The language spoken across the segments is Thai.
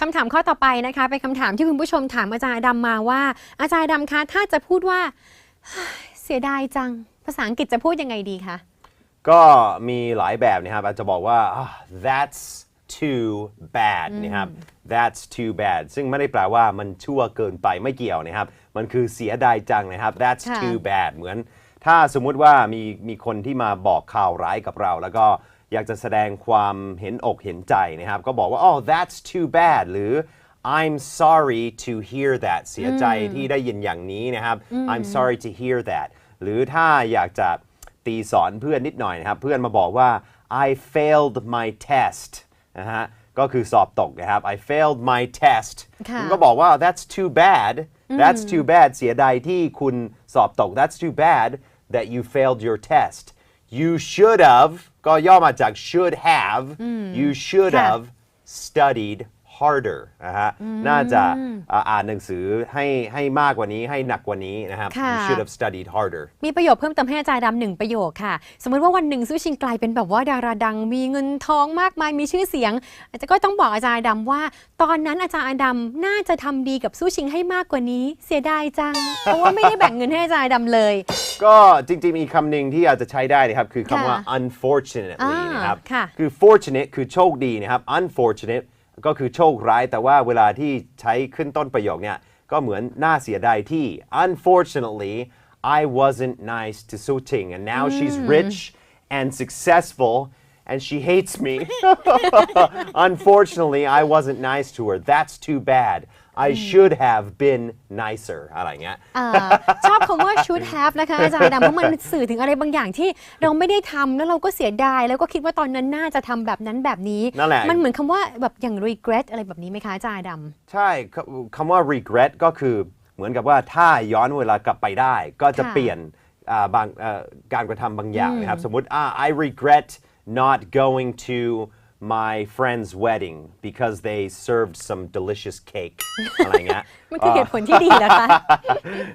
คำถามข้อต่อไปนะคะเป็นคำถามที่คุณผู้ชมถามอาจารย์ดำมาว่า อาจารย์ดำคะถ้าจะพูดว่าเสียดายจัง ภาษาอังกฤษจะพูดยังไงดีคะก็มีหลายแบบนะครับอาจจะบอกว่า "Ah, that's too bad นะครับ that's too bad ซึ่งไม่ได้แปลว่ามันชั่วเกินไปไม่เกี่ยวนะครับ มันคือเสียดายจังนะครับ that's ค่ะ too bad เหมือน ถ้าสมมุติว่ามีมีคนที่มาบอกข่าวร้ายกับเรา แล้วก็ อยากจะแสดงความเห็นอกเห็นใจนะครับ ก็บอกว่า oh that's too bad หรือ I'm sorry to hear that เสียใจที่ได้ยินอย่างนี้นะครับ I'm sorry to hear that หรือถ้าอยากจะตีสอนเพื่อนนิดหน่อยนะครับ เพื่อนมาบอกว่า I failed my test นะฮะก็คือสอบตกนะครับ I failed my test ค่ะผมก็บอกว่า that's too bad that's too bad เสียดายที่คุณสอบตก that's too bad that you failed your test you should have ก็ย่อมาจาก should have you should ค่ะ have studied harder นะฮะ น่าจะอ่าอ่านหนังสือให้ให้มากกว่านี้ให้หนักกว่านี้นะครับค่ะ you should have studied harder มีประโยคเพิ่มเติมให้อาจารย์ดำหนึ่งประโยคค่ะ สมมติว่าวันหนึ่งซูชิงกลายเป็นแบบว่าดาราดัง มีเงินทองมากมายมีชื่อเสียง อาจารย์ก็ต้องบอกอาจารย์ดำว่า ตอนนั้นอาจารย์ดำน่าจะทำดีกับซูชิงให้มากกว่านี้ เสียดายจัง เพราะว่าไม่ได้แบ่งเงินให้อาจารย์ดำเลย ก็จริงๆมีคำหนึ่งที่อาจจะใช้ได้นะครับ คือคำว่า ค่ะ unfortunately อ่านนะครับ ค่ะ คือ fortunate คือโชคดีนะครับ unfortunate ก็คือโชคร้าย แต่ว่าเวลาที่ใช้ขึ้นต้นประโยคเนี่ย ก็เหมือนน่าเสียดายที่ unfortunately I wasn't nice to Su Ting and now she's rich and successful and she hates me unfortunately I wasn't nice to her that's too bad I should have been nicer อะไรเงี้ย อ่าชอบคำว่า should have นะคะอาจารย์ดำเพราะมันสื่อถึงอะไรบางอย่างที่เราไม่ได้ทำแล้วเราก็เสียดาย แล้วก็คิดว่าตอนนั้นน่าจะทำแบบนั้นแบบนี้ นั่นแหละ มันเหมือนคำว่าแบบอย่าง regret อะไรแบบนี้ไหมคะอาจารย์ดำ ใช่คคำว่า regret ก็คือเหมือนกับว่าถ้าย้อนเวลากลับไปได้ ก็จะค่ะเปลี่ยนอ่าบางเอ่อการกระทำบางอย่างนะครับ สมมุติอ่า I regret not going to my friend's wedding because they served some delicious cake อะไรเงี้ย มันคือเหตุผลที่ดีเหรอคะ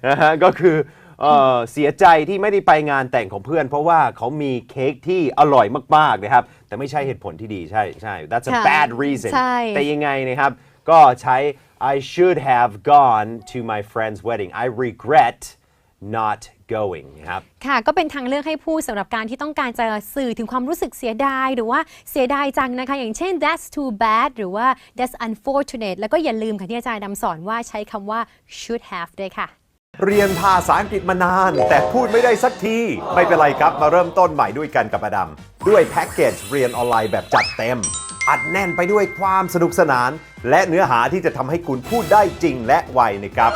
นะฮะก็คือเอ่อเสียใจที่ไม่ได้ไปงานแต่งของเพื่อน เพราะว่าเขามีเค้กที่อร่อยมากๆนะครับ แต่ไม่ใช่เหตุผลที่ดีใช่ใช่ that's a ค่ะ bad reason ใช่ แต่ยังไงนะครับ ก็ใช้ I should have gone to my friend's wedding I regret not going นะครับ ค่ะ ก็เป็นทางเลือกให้พูดสำหรับการที่ต้องการจะสื่อถึงความรู้สึกเสียดาย หรือว่าเสียดายจังนะคะ อย่างเช่น that's too bad หรือว่า that's unfortunate แล้วก็อย่าลืมค่ะที่อาจารย์ดำสอนว่าใช้คำว่า should have ด้วยค่ะ เรียนภาษาอังกฤษมานาน แต่พูดไม่ได้สักที ไม่เป็นไรครับมาเริ่มต้นใหม่ด้วยกันกับอดัมด้วยแพ็กเกจเรียนออนไลน์แบบจัดเต็ม อัดแน่นไปด้วยความสนุกสนาน และเนื้อหาที่จะทำให้คุณพูดได้จริงและไวนะครับ